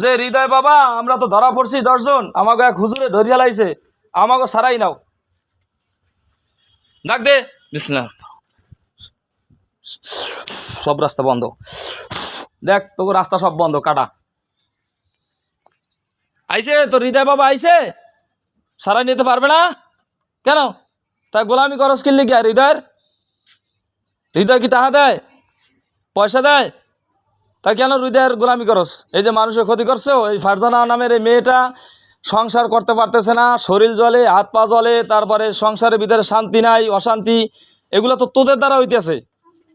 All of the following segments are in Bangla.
যে, হৃদয় বাবা, আমরা তো ধরা পড়ছি দশজন। আমাকে এক হুজুরে ধরিয়া লাইছে। আমাকে সারাই নাও। ডাক দে। সব রাস্তা বন্ধ। দেখ, তোকে রাস্তা সব বন্ধ, কাটা। আইসে তোর হৃদয় বাবা আইসে সারাই নিতে পারবে না? কেন? তাই গোলামি করস কিনলি কি আর হৃদয়ের। হৃদয় কি টাকা দেয়? পয়সা দেয়? তাই কেন হৃদয়ের গোলামি করস? এই যে মানুষের ক্ষতি করছ এই ফারজানা নামের এই মেয়েটা সংসার করতে পারতেছে না, শরীর জলে, হাত পা জলে, তারপরে সংসারের ভিতরে শান্তি নাই, অশান্তি, এগুলো তো তোদের দ্বারা হইতেছে।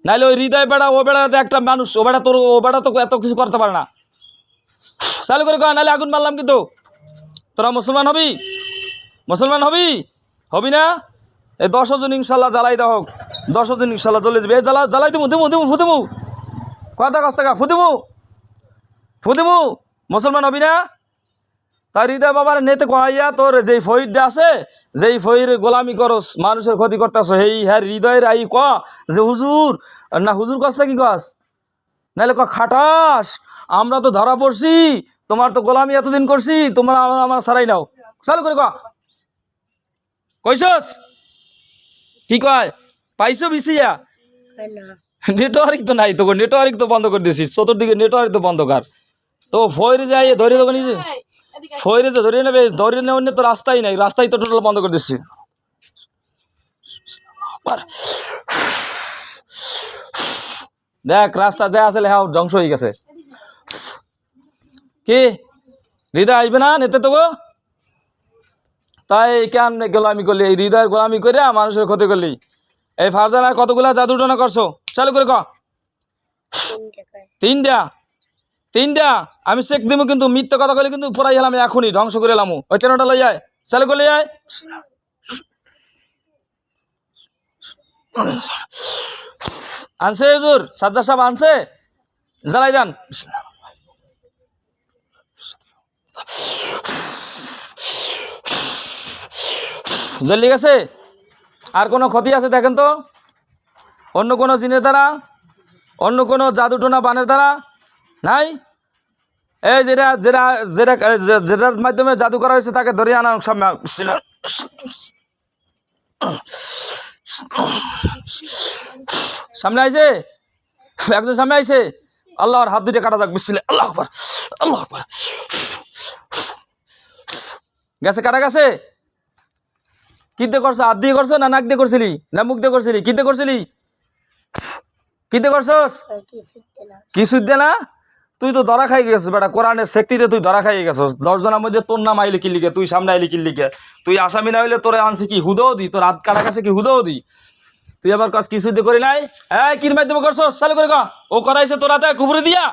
নাইলে ওই হৃদয় বেড়া, ও বেড়াতে একটা মানুষ, ও বেড়া তোর ও বেড়া তো এত কিছু করতে পারে না। চালু করে কয় নাহলে আগুন মারলাম কিন্তু। তোরা মুসলমান হবি? মুসলমান হবি? হবি না? এই দশ জন ইনশাল্লাহ জ্বালাই দেওয়া হোক। দশ জন ইনশাল্লাহ জ্বলে যাবে। এই জ্বালা জ্বালাই দেবো দেবো দেবো ফুদেবো কথা কাছ টাকা ফুদেবো? ফুদেবো, মুসলমান হবি না? তার হৃদয় বাবার নেতে কহাইয়া তোর যেই ফইরটা আছে, যেই ফইর গোলামি করস, মানুষের ক্ষতি করতেছ এই হ্যাঁ হৃদয়ের আই ক, যে হুজুর, না হুজুর কস কি কস? নাহলে ক খাটাস, আমরা তো ধরা পড়ছি, তোমার তো গোলামি এতদিন করছি, তোমরা আমার আমার সারাই নাও। চালু করে ক। কি কয়? পাইছো বিছিয়া? নেটওয়ার্ক তো নাই তো নেটওয়ার্ক তো বন্ধ করে দিয়েছিস চতুর্দিকে নেটওয়ার্ক তো বন্ধ কর তো ফইরে যাই ধরে দেবো নিজে। ফইরে যে ধরে নেবে ধরে নেওয়ার তো রাস্তাই নাই রাস্তাই তো টোটাল বন্ধ করে দিচ্ছি দেখ রাস্তা যা আসলে হ্যাঁ ধ্বংস হয়ে গেছে। কি? হৃদয় আসবে না নেতে তো গো তাই কেন গোলামি করলি? এই হৃদয়ের গোলামি করে মানুষের ক্ষতি করলি। এই ফারজানার কতগুলা জাদুটনা করছ? চালু করে ক তিনটা তিনটা? আমি চেক দিব কিন্তু মিথ্যে কথা কইলে কিন্তু পড়াই গেলাম এখনই ধ্বংস করে এলাম ওই তেরোটা লই যায় চালু করে যায় আনছে হুজুর? সাজ্জা সাহেব আনছে? জ্বালাই যান জ্বলি গেছে আর কোনো ক্ষতি আছে দেখেন তো? অন্য কোনো জিনের দ্বারা? অন্য কোনো জাদুটোনা বানের দ্বারা? নাই? এই যেটা যেটা যেটা, যেটার মাধ্যমে জাদু করা হয়েছে তাকে ধরে আনা বিসমিল্লাহ। সামনে আইছে? একজন সামনে আইছে? আল্লাহর হাত দুইটা কাটা যাক, বিসমিল্লাহ, আল্লাহ আকবার, আল্লাহ গেছে, কাটা গেছে? কিতে করছ? হাত দিয়ে করছ না নাক দিয়ে করছিলি? না মুখ দিয়ে করছিলি? কিতে করছিলি? কিতে করছস? কিছু দে না? তুই তো ধরা খাই গেছিস বেটা কোরআনের সেক্তিতে তুই ধরা খাই গেছিস। দশজনের মধ্যে তোর নাম আইলি কি লিখে তুই সামনে আইলি কি লিখে তুই আসামি না হইলে তোরে আনছি কি হুদও দি? তোর হাত কাটা গেছে কি হুদও দি? তুই আবার কাজ কিছু দিয়ে করি নাই? হ্যাঁ কির মাধ্যমে করছস? চালু করে ক। ও করাইছে তোর হাতে কুবুরে দিয়া।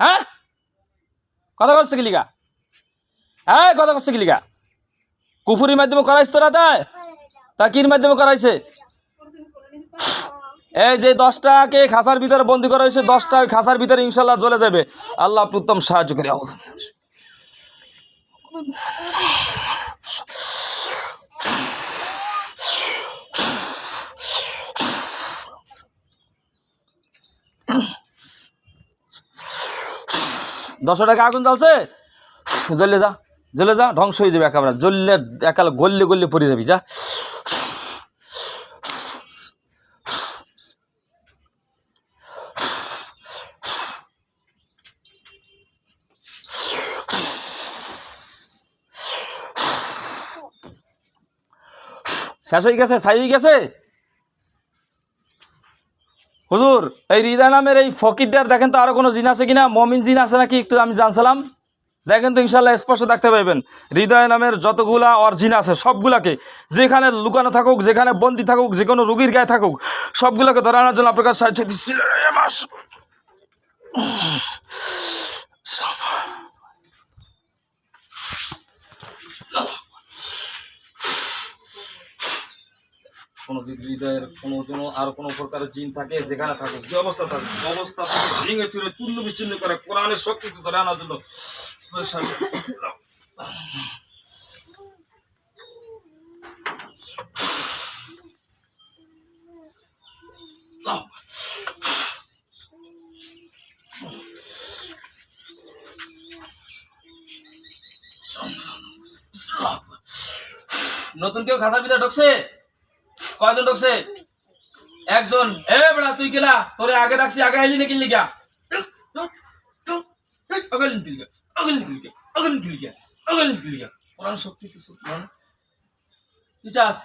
হ্যাঁ? কথা করছে কি লিখা হ্যাঁ কথা করছে কি লিখা কুফুরির মাধ্যমে করাইছে তোর হাতে তা কির মাধ্যমে করাইছে? এই যে দশটাকে খাসার ভিতরে বন্দি করা হয়েছে, দশটা খাসার ভিতরে ইনশাল্লাহ জ্বলে যাবে। আল্লাহ উত্তম সাহায্য করে দশটা টাকা আগুন জ্বলছে? জ্বলে যা। জ্বলে যা, ধ্বংস হয়ে যাবে একেবারে। জ্বললে একাল গললে গললে পড়ে যাবি, যা। শেষ হয়ে গেছে? ছাই হয়ে গেছে? হুজুর, এই হৃদয় নামের এই ফকিরটার দেখেন তো আরও কোনো জিন আছে কিনা? মমিন জিন আছে নাকি? একটু আমি জানছিলাম। দেখেন তো ইনশাল্লাহ স্পষ্ট দেখতে পাইবেন হৃদয় নামের যতগুলা ওর জিন আছে, সবগুলাকে যেখানে লুকানো থাকুক, যেখানে বন্দি থাকুক যে কোনো রুগীর গায়ে থাকুক, সবগুলোকে ধরে আনার জন্য আপনার কাছে। কোনো দিক হৃদয়ের কোনো আর কোনো প্রকারের জিন থাকে, যেখানে থাকুক, যে অবস্থা থাকুক যে অবস্থা থেকে ভেঙে চুরে চূর্ণ বিচ্ছিন্ন করে কোরআনের শক্তিকে ধরে আনার জন্য নতুন কেউ খাসা পিতা ঢুকছে? কয়জন ঢুকছে? একজন। এ বেড়া তুই গেলা? তোরে আগে রাখছি আগে আইলি নাকি লিগা? কোরআন শক্তি তো কি চাস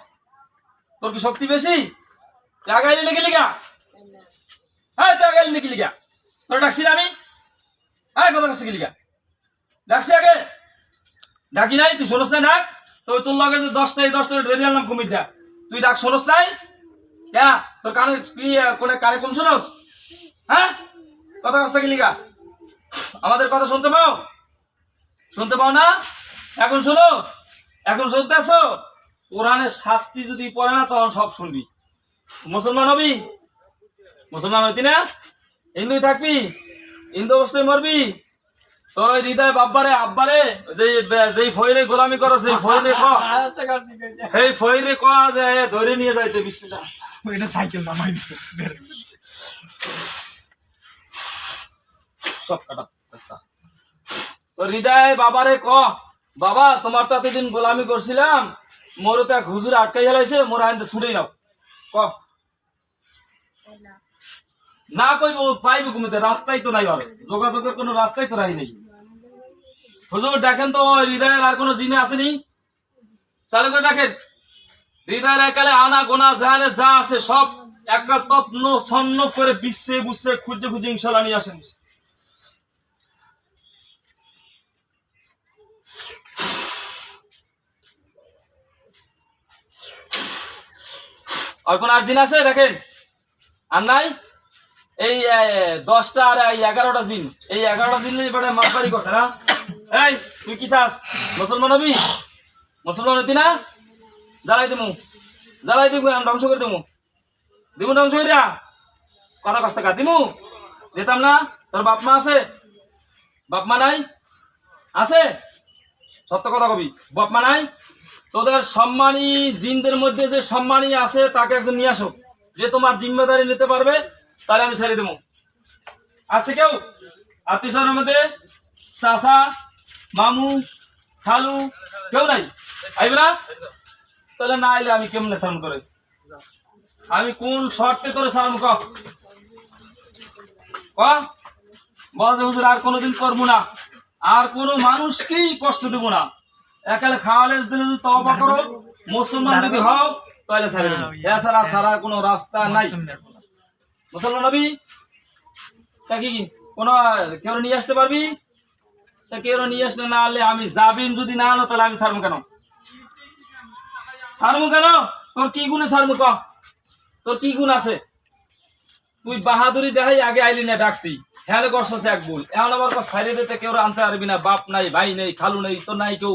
তোর কি শক্তি বেশি? তুই আগে আইলি না কিনলি গা হ্যাঁ তুই আগে আইলি না কিনলি গা তোর ডাকছি আমি? হ্যাঁ কথা কাছে ডাকছি আগে? ডাকি নাই, তুই শোনস না ডাক। তো তোর লগে যে দশটা এই দশটা ধরে আনলাম কুমিরটা তুই ডাক শোনস নাই? হ্যাঁ তোর কানে কি, কোনে কানে কম শোনস? হ্যাঁ? কথা কাছে গেলি গা আমাদের কথা শুনতে পাও? শুনতে পাও না? এখন শোনো এখন শুনতে আসো কোরআনের শাস্তি যদি পড়ে না তখন সব শুনবি। মুসলমান হবি? মুসলমান হইতি না? হিন্দুই থাকবি? হিন্দু অবস্থায় মরবি? তোর ওই হৃদয় বাব্বারে আব্বারে যে যেই ফইরে গোলামি করো সেই ফইরে ক। এই ফইরে ক যে ধরে নিয়ে যাইতে বিসমিল্লাহ। এটা সাইকেল নামাই দিছে। সব কাটা রাস্তা। হৃদয় বাবারে ক বাবা, তোমার তো এতদিন গোলামি করছিলাম মোর তো এক হুজুর আটকাই হেলাইছে মোর আইনতে ছুটেই নাও। ক না কইব, পাইবে কুমিতে, রাস্তাই তো নাই আর। যোগাযোগের কোনো রাস্তাই তো নাই নেই। হুজুর, দেখেন তো, হৃদয়ের আর কোনো জিনে আসেনি? চালু করে দেখেন। হৃদয়ের একালে আনা, গোনা, জাহালে যা আছে সব একাল তত্ন ছন্ন করে বিশ্বে বুঝছে খুঁজে খুঁজে ইনশাল্লাহ নিয়ে আসেন। আর জিন আছে, দেখেন। আর নাই? এই দশটা আর এই এগারোটা জিন। এই এগারোটা জিন নিয়ে বেটা মাতবাড়ি করছে, না? এই, তুই কি চাস? মুসলমান হবি? মুসলমান হতি না? জ্বালাই দিমু। জ্বালাই দিমু আমি ধ্বংস করে দিমু। দিমু ধ্বংস করে দিয়া। কথা কষ্ট কা দিমু? দিতাম না? তোর বাপ মা আছে? বাপ মা নাই? আছে? সত্য কথা কবি। বাপ মা নাই? তোদের সম্মানী জিনদের মধ্যে যে সম্মানী আছে, তাকে একজন নিয়ে আসো। যে তোমার জিম্মেদারি নিতে পারবে, তাহলে আমি ছেড়ে দেবো। আছে কেউ? আত্মীয় মধ্যে? চাষা মামু, খালু, কেউ নাই? আইবে না? তাহলে না আইলে আমি কেমনে সারম করে আমি কোন শর্তে তোরে সারম ক? বল হুজুর, আর কোনোদিন করব না। আর কোনো মানুষকেই কষ্ট দেবো না। একালে খাওয়ালে দিলে যদি তবা করো মুসলমান যদি হও তাহলে ছাড়ে এছাড়া ছাড়া কোনো রাস্তা নাই। মুসলমান নবী তা কি কোনো কেউ নিয়ে আসতে পারবি? তা কেউ নিয়ে আসলে না আনলে আমি যাবিন যদি না আনো তাহলে আমি ছাড়বো কেন? ছাড়বো কেন? তোর কি গুণে ছাড়বো ক? তোর কি গুণ আছে? তুই বাহাদুরি দেখাই আগে আইলি না ডাকছি। হ্যাঁ করছস এক ভুল। এখন আবার সারি দিতে কেউ আনতে পারবি না। বাপ নাই ভাই নেই খালু নেই তো নাই কেউ।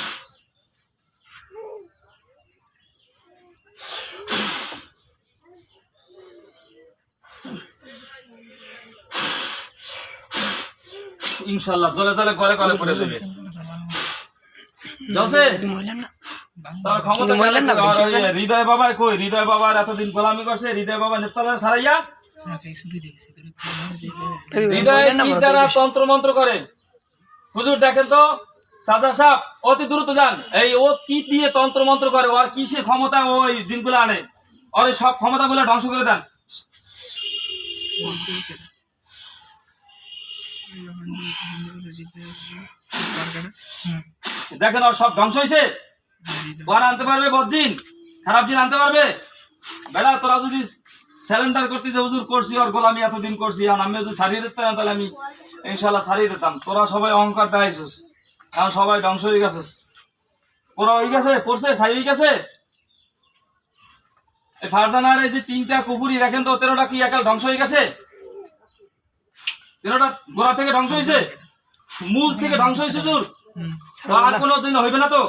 ইনশাল্লাহ জলে জলে গলে গলে পড়ে যাবে। তার ক্ষমতা হৃদয় বাবা কই? হৃদয় বাবার এতদিন গোলামি করছে হৃদয় বাবা নেতালার সারাইয়া। হৃদয় তন্ত্র মন্ত্র করে? হুজুর দেখেন তো সাজা অতি দ্রুত যান। এই ও কি দিয়ে তন্ত্র মন্ত্র করে? ওর কিসে ক্ষমতা ওই জিনগুলো আনে? ওর সব ক্ষমতাগুলো ধ্বংস করে দেন। দেখেন ওর সব ধ্বংস হয়েছে ওর আনতে পারবে, বজ্জিন? খারাপ জিন আনতে পারবে? বেড়া, তোরা যদি স্যালেন্ডার করতে যে হুজুর, করছি ওর গোলামি এতদিন করছি এখন আমি যদি সারিয়ে দিতাম না তাহলে আমি ইনশাল্লাহ সারিয়ে দিতাম। তোরা সবাই অহংকার দেখাইছিস এখন সবাই ধ্বংস হয়ে গেছিস। ওরা হয়ে গেছে, পড়ছে, ছাই হয়ে গেছে। এই ফারজানার এই যে তিনটা কুকুরি দেখেন তো, তেরোটা কি একাল ধ্বংস হয়ে গেছে? তেরোটা গোড়া থেকে ধ্বংস হয়েছে। মূল থেকে ধ্বংস হয়েছে জোর। আর কোনো দিন হইবে না তো।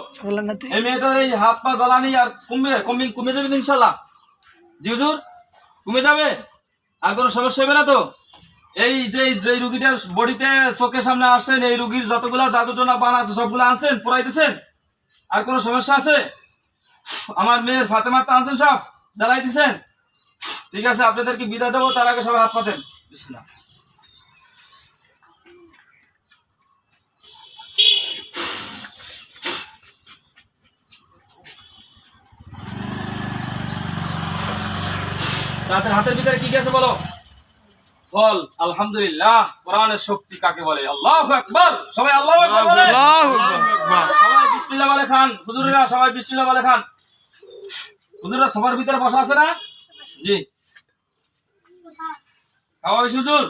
এই মেয়েটার এই হাত পা জ্বালানি আর কমবে কমবে কমে যাবে ইনশাল্লাহ। জি হুজুর কমে যাবে? আর কোনো সমস্যা হবে না তো? এই যে যে রুগীটার বডিতে চোখের সামনে আসছেন এই রুগীর যতগুলা জাদুটনা বান আছে সবগুলো আনছেন পুরাইতেছেন আর কোনো সমস্যা আছে? আমার মেয়ের ফাতেমারটা আনছেন সব জ্বালাই দিছেন? ঠিক আছে আপনাদেরকে বিদায় দেবো তার আগে সবাই হাত পাতেন। তাদের হাতের ভিতরে কি গেছে বলো? বল আলহামদুলিল্লাহ কোরআনের শক্তি কাকে বলে? আল্লাহ আকবার! সবাই আল্লাহ সবাই বিসমিল্লাহ বলে খান। হুজুরেরা সবাই বিসমিল্লাহ বলে খান। হুজুররা সবার ভিতরে বসা আছে না? জি। খাওয়া হুজুর?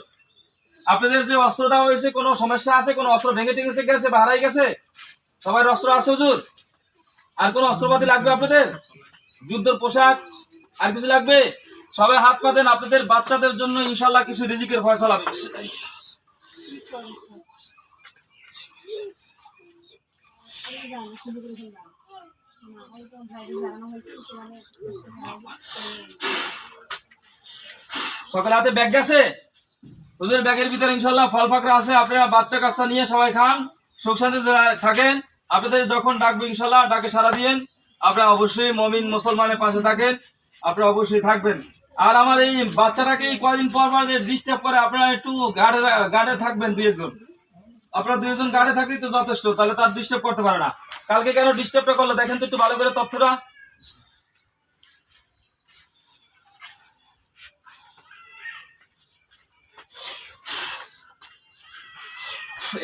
আপনাদের যে অস্ত্রটা হয়েছে কোনো সমস্যা আছে? কোনো অস্ত্র ভেঙে টেঙে গেছে বা হারাই গেছে? সবার অস্ত্র আছে হুজুর? আর কোনো অস্ত্রপাতি লাগবে আপনাদের? যুদ্ধের পোশাক? আর কিছু লাগবে? সবাই হাত পাতেন আপনাদের বাচ্চাদের জন্য ইনশাল্লাহ কিছু রিজিকের ফয়সলা সকালে হাতে ব্যাগ গেছে? ওদের ব্যাগের ভিতরে ইনশাল্লাহ ফল ফাকরা আছে, আপনারা বাচ্চা কাচ্চা নিয়ে সবাই খান, সুখ শান্তি থাকেন, আপনাদের যখন ডাকবে ইনশাল্লাহ, ডাকে সারা দিয়েন, আপনারা অবশ্যই মমিন মুসলমানের পাশে থাকেন, আপনারা অবশ্যই থাকবেন। আর আমার এই বাচ্চাটাকে এই কয়দিন পর পর ডিস্টার্ব করে, আপনারা একটু গার্ডে গার্ডে থাকবেন দুই একজন। আপনারা একজন গার্ডে থাকলেই তো যথেষ্ট, তাহলে তার ডিস্টার্ব করতে পারে না। কালকে কেন ডিস্টার্বটা করল? দেখেন তো একটু ভালো করে তথ্যটা।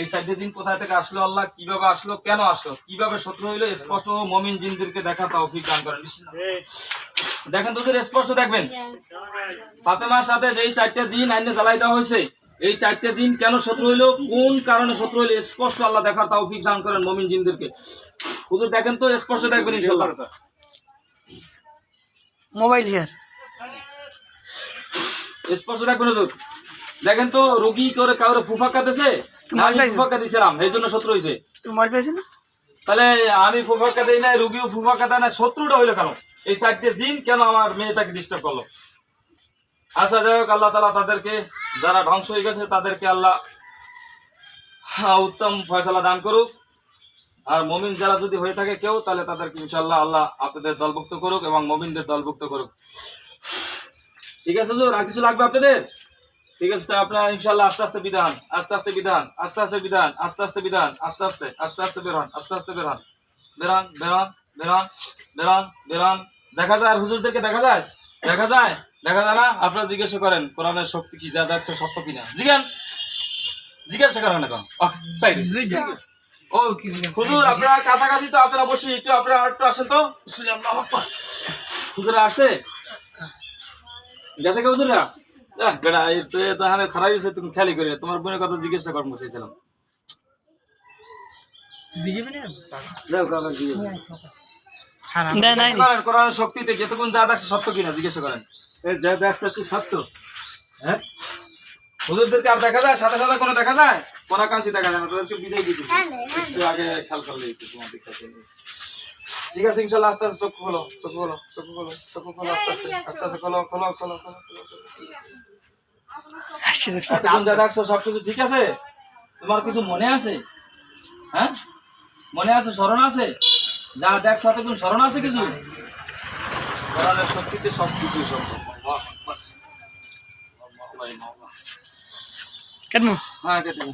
এই চারটে জিন কোথায় থেকে আসলো? আল্লাহ কীভাবে আসলো? কেন আসলো? কীভাবে শত্রু হইল? স্পষ্ট মমিন জিনদেরকে দেখা তৌফিক দান করেন। দেখেন তোদের স্পষ্ট দেখবেন। ফাতেমার সাথে যেই চারটে জিন আইনে জ্বালাই দেওয়া হয়েছে এই চারটে জিন কেন শত্রু হইল? কোন কারণে শত্রু হইল? স্পষ্ট আল্লাহ দেখার তৌফিক দান করেন মমিন জিনদেরকে। হুজুর দেখেন তো স্পষ্ট দেখবেন ইনশাল্লাহ মোবাইল হিয়ার। স্পষ্ট দেখবেন হুজুর। দেখেন তো রোগী করে কাউরে ফুফাক্কা দিছে? না আমি ফুফাক্কা দিছিলাম এই জন্য শত্রু হয়েছে তুমি মোবাইল পেয়েছ না? তাহলে আমি ফুফাক্কা দেই না রুগীও ফুফাক্কা দেয় না শত্রুটা হইল কেন? এই চারটে জিন কেন আমার মেয়েটাকে ডিস্টার্ব করল? আচ্ছা যাই হোক আল্লাহ তালা তাদেরকে যারা ধ্বংস হয়ে গেছে তাদেরকে আল্লাহ হ্যাঁ, উত্তম ফয়সালা দান করুক। আর মমিন যারা যদি হয়ে থাকে কেউ তাহলে তাদেরকে ইনশাল্লাহ আল্লাহ আপনাদের দলভুক্ত করুক এবং মমিনদের দলভুক্ত করুক। ঠিক আছে আর কিছু লাগবে আপনাদের? ঠিক আছে তো আপনারা ইনশাল্লাহ আস্তে আস্তে বিধান আস্তে আস্তে বিধান আস্তে আস্তে বিধান আস্তে আস্তে বিধান আস্তে আস্তে আস্তে আস্তে বেরোন আস্তে আস্তে বেরোন। বেরোন বেরোন বেরোন বেরোন বেরোন। দেখা যায় আর হুজুরদেরকে দেখা যায়? দেখা যায়? দেখা যায় না? আপনারা জিজ্ঞাসা করেন কোরআনের শক্তি কি যা দেখছে সত্য কিনা? জিজ্ঞান জিজ্ঞাসা করেন এখন ও হুজুর আপনারা কাছাকাছি তো আছেন অবশ্যই একটু আপনারা একটু আসেন তো। হুজুরা আসে? গেছে কে হুজুরা আহ, তো এ তো খারাপ হয়েছে তুমি খেয়ালি করে। তোমার বোনের কথা জিজ্ঞাসা করব চাইছিলাম। দেয় নাই নি। করেন কোরআনের শক্তিতে যতক্ষণ যা দেখছে সত্য কিনা জিজ্ঞাসা করেন। যা দেখছ তুই সত্য। হ্যাঁ? হুজুরদেরকে আর দেখা যায়? সাথে সাথে কোনো দেখা যায়? কোনা কাঞ্চি দেখা যায় না তোদেরকে বিদায় দিয়ে আগে খেয়াল করলে তোমার দিকটা। ঠিক আছে ইনশাল্লাহ আস্তে আস্তে চোখ খোলো চোখ খোলো চোখ খোলো চোখ খোলো আস্তে আস্তে আস্তে আস্তে খোলো খোলো খোলো খোলো। এতক্ষণ যা ঠিক আছে তোমার কিছু মনে আছে হ্যাঁ মনে আছে স্মরণ আছে যা দেখছ এতক্ষণ স্মরণ আছে কিছু কোরআনের শক্তিতে সব কিছুই সম্ভব আল্লাহ আকবার। আল্লাহ, আল্লাহ, আল্লাহ। কেন হ্যাঁ কেটে।